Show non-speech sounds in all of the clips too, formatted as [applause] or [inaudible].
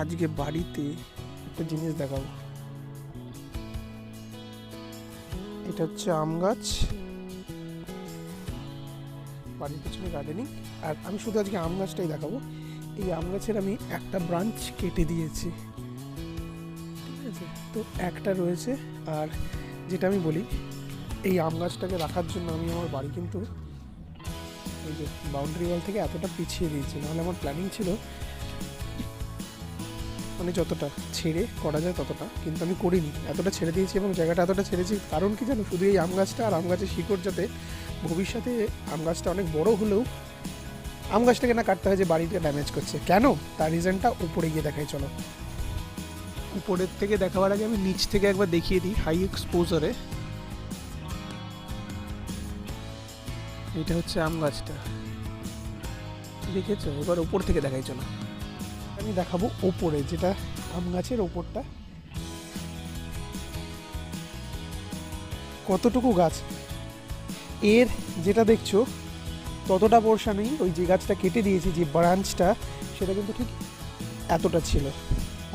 আজকে বাড়িতে একটা জিনিস দেখাবো। এটা হচ্ছে আম গাছ। বাড়ির পেছনে গার্ডেনিং আর আমি শুধু আজকে আম গাছটাই দেখাবো। এই আম গাছের আমি একটা ব্রাঞ্চ কেটে দিয়েছি। ঠিক আছে? তো একটা রয়েছে। আর যেটা আমি বলি, এই আম গাছটাকে রাখার জন্য আমি আমার বাড়ি কিন্তু এই যে বাউন্ডারি ওয়াল থেকে এতটা পিছিয়ে দিয়েছি। নাহলে আমার প্ল্যানিং ছিল মানে যতটা ছেড়ে করা যায় ততটা, কিন্তু আমি করিনি। এতটা ছেড়ে দিয়েছি এবং জায়গাটা এতটা ছেড়েছি, কারণ কি জানো? শুধু এই আম গাছটা আর আম গাছের শিকড় যাতে ভবিষ্যতে আম গাছটা অনেক বড় হলেও আম গাছটাকে না কাটতে হয় যে বাড়িটা ড্যামেজ করছে। কেন? তার রিজনটা উপরে গিয়ে দেখাই, চলো। উপরের থেকে দেখাবার আগে আমি নিচ থেকে একবার দেখিয়ে দিই হাই এক্সপোজারে এটা হচ্ছে আম গাছটা। দেখেছ? এবার উপর থেকে দেখাই, চলো। আমি দেখাবো ওপরে, যেটা আম গাছের ওপরটা। কতটুকু গাছ? এর যেটা দেখছ, ততটা পোর্শনেই ওই যে গাছটা কেটে দিয়েছি, যে ব্রাঞ্চটা সেটা কিন্তু ঠিক এতটা ছিল।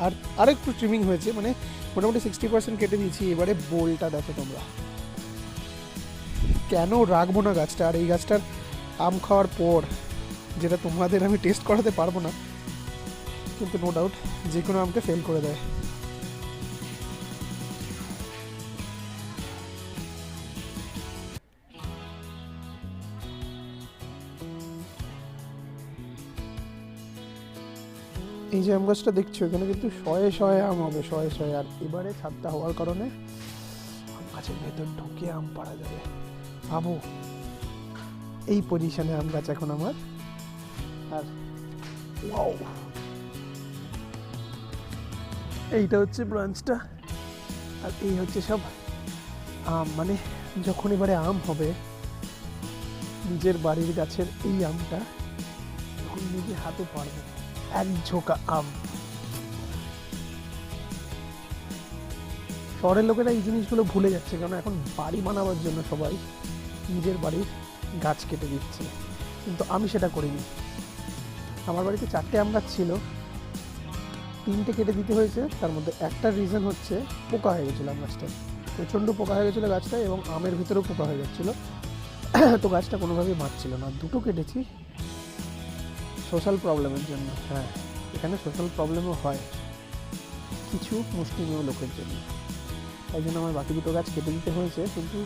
আর আরেকটু ট্রিমিং হয়েছে মানে মোটামুটি সিক্সটি পার্সেন্ট কেটে দিয়েছি, এবারে বোলটা দেখো তোমরা। কেন রাখব না গাছটা? আর এই গাছটার আম খাওয়ার পর, যেটা তোমাদের আমি টেস্ট করাতে পারব না কিন্তু নো ডাউট যে কোনো আমকে ফেল করে দেয়। এই যে আম গাছটা দেখছ, এখানে কিন্তু শয়ে শয়ে আম হবে, শয়ে শয়ে। আর এবারে ছাদটা হওয়ার কারণে আম গাছের ভেতর ঢুকে আম পাড়া যাবে। ভাবো এই পজিশনে আম গাছ এখন আমার। আর, wow! এইটা হচ্ছে ব্রাঞ্চটা, আর এই হচ্ছে সব আম মানে যখন এবারে আম হবে, নিজের বাড়ির গাছের এই আমটা তখন নিজে হাতে পারব এক ঝোঁকা আম। শহরের লোকেরা এই জিনিসগুলো ভুলে যাচ্ছে কারণ এখন বাড়ি বানাবার জন্য সবাই নিজের বাড়ির গাছ কেটে দিচ্ছে। কিন্তু আমি সেটা করিনি। আমার বাড়িতে চারটে আম গাছ ছিল তিনটে কেটে দিতে হয়েছে, তার মধ্যে একটা রিজন হচ্ছে পোকা হয়ে গেছিল আম গাছটায়। প্রচণ্ড পোকা হয়ে গেছিল গাছটা এবং আমের ভিতরেও পোকা হয়ে যাচ্ছিল। [clears throat] তো গাছটা কোনোভাবেই বাঁচছিল না। দুটো কেটেছি। সোশ্যাল প্রবলেমের জন্য হ্যাঁ। এখানে সোশ্যাল প্রবলেমও হয় কিছু মুসলিমীয় লোকের জন্য। তাই জন্য আমার বাকি দুটো গাছ কেটে দিতে হয়েছে। কিন্তু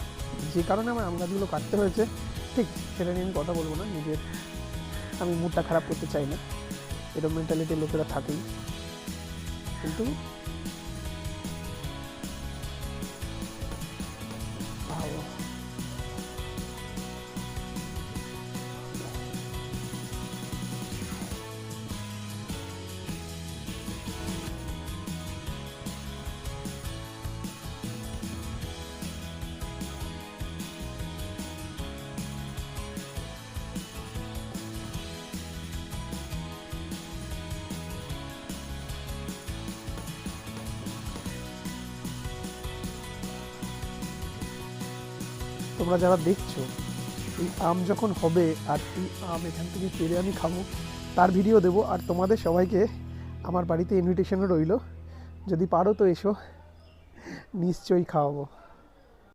যে কারণে আমার আম গাছগুলো কাটতে হয়েছে, ঠিক সেটা নিয়ে আমি কথা বলব না। নিজের আমি মুডটা খারাপ করতে চাই না। এরকম মেন্টালিটির লোকেরা থাকেই। কিন্তু ভালো। তোমরা যারা দেখছ, এই আম যখন হবে আর এই আম এখান থেকে পেরে আমি খাব, তার ভিডিও দেবো। আর তোমাদের সবাইকে আমার বাড়িতে ইনভিটেশনও রইল। যদি পারো তো এসো, নিশ্চয়ই খাওয়াবো।